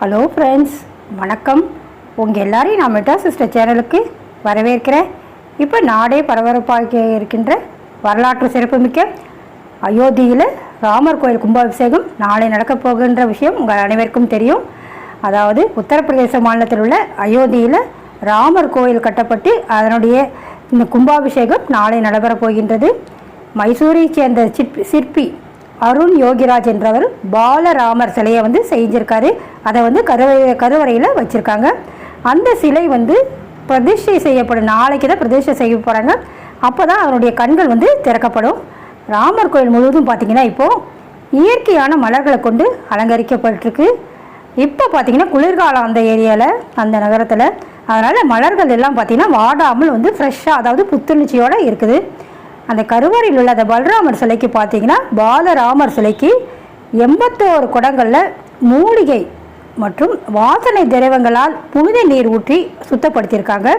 Hello friends வணக்கம். உங்கள் எல்லாரையும் நான் மெட்டா சிஸ்டர் சேனலுக்கு வரவேற்கிறேன். இப்போ நாடே பரபரப்பாக இருக்கின்ற வரலாற்று சிறப்புமிக்க அயோத்தியில் ராமர் கோயில் கும்பாபிஷேகம் நாளை நடக்கப் போகின்ற விஷயம் உங்கள் அனைவருக்கும் தெரியும். அதாவது உத்தரப்பிரதேச மாநிலத்தில் உள்ள அயோத்தியில் ராமர் கோயில் கட்டப்பட்டு அதனுடைய இந்த கும்பாபிஷேகம் நாளை நடைபெறப் போகின்றது. மைசூரை சேர்ந்த சிற்பி சிற்பி அருண் யோகிராஜ் என்றவர் பாலராமர் சிலையை வந்து செஞ்சுருக்காரு. அதை வந்து கருவறை கருவறையில் வச்சுருக்காங்க. அந்த சிலை வந்து பிரதிஷ்டை செய்யப்படும் நாளைக்கு தான் பிரதிஷ்டை செய்ய போகிறாங்க அப்போ தான் அவருடைய கண்கள் வந்து திறக்கப்படும். ராமர் கோயில் முழுவதும் பார்த்திங்கன்னா இப்போது இயற்கையான மலர்களை கொண்டு அலங்கரிக்கப்பட்டிருக்கு. இப்போ பார்த்தீங்கன்னா குளிர்காலம் அந்த ஏரியாவில் அந்த நகரத்தில். அதனால் மலர்கள் எல்லாம் பார்த்தீங்கன்னா வாடாமல் வந்து ஃப்ரெஷ்ஷாக அதாவது புத்துணர்ச்சியோடு இருக்குது. அந்த கருவறையில் உள்ள அந்த பலராமர் சிலைக்கு பார்த்தீங்கன்னா பாலராமர் சிலைக்கு எண்பத்தோரு குடங்களில் மூலிகை மற்றும் வாசனை திரவங்களால் புனித நீர் ஊற்றி சுத்தப்படுத்தியிருக்காங்க.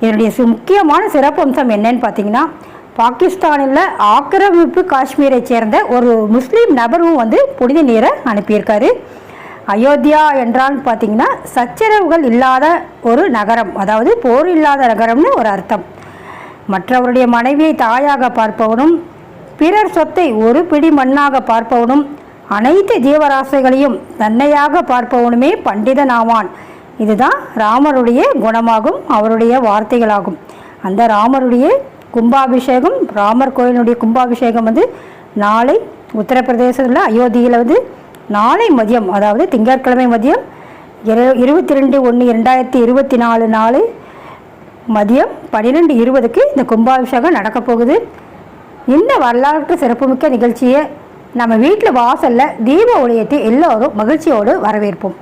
இதனுடைய சு- முக்கியமான சிறப்பம்சம் என்னன்னு பார்த்தீங்கன்னா பாகிஸ்தானில் ஆக்கிரமிப்பு காஷ்மீரை சேர்ந்த ஒரு முஸ்லீம் நபரும் வந்து புனித நீரை அனுப்பியிருக்காரு. அயோத்தியா என்றால் பார்த்தீங்கன்னா சச்சரவுகள் இல்லாத ஒரு நகரம் அதாவது போர் இல்லாத நகரம்னு ஒரு அர்த்தம். மற்றவருடைய மனைவியை தாயாக பார்ப்பவனும் பிறர் சொத்தை ஒரு பிடி மண்ணாக பார்ப்பவனும் அனைத்து ஜீவராசிகளையும் தன்னையாக பார்ப்பவனுமே பண்டிதன் ஆவான் இதுதான் ராமருடைய குணமாகும் அவருடைய வார்த்தைகளாகும். அந்த ராமருடைய கும்பாபிஷேகம் ராமர் கோயிலுடைய கும்பாபிஷேகம் வந்து நாளை உத்தரப்பிரதேசத்தில் அயோத்தியில் வந்து நாளை மதியம் அதாவது திங்கட்கிழமை மதியம் இரு இருபத்தி ரெண்டு ஒன்று இரண்டாயிரத்தி இருபத்தி நாலு நாளை மதியம் பன்னிரெண்டு இருபதுக்கு இந்த கும்பாபிஷேகம் நடக்க போகுது. இந்த வரலாற்று சிறப்புமிக்க நிகழ்ச்சியை நம்ம வீட்டில் வாசலில் தீப ஒளியத்தை எல்லோரும் மகிழ்ச்சியோடு வரவேற்போம்.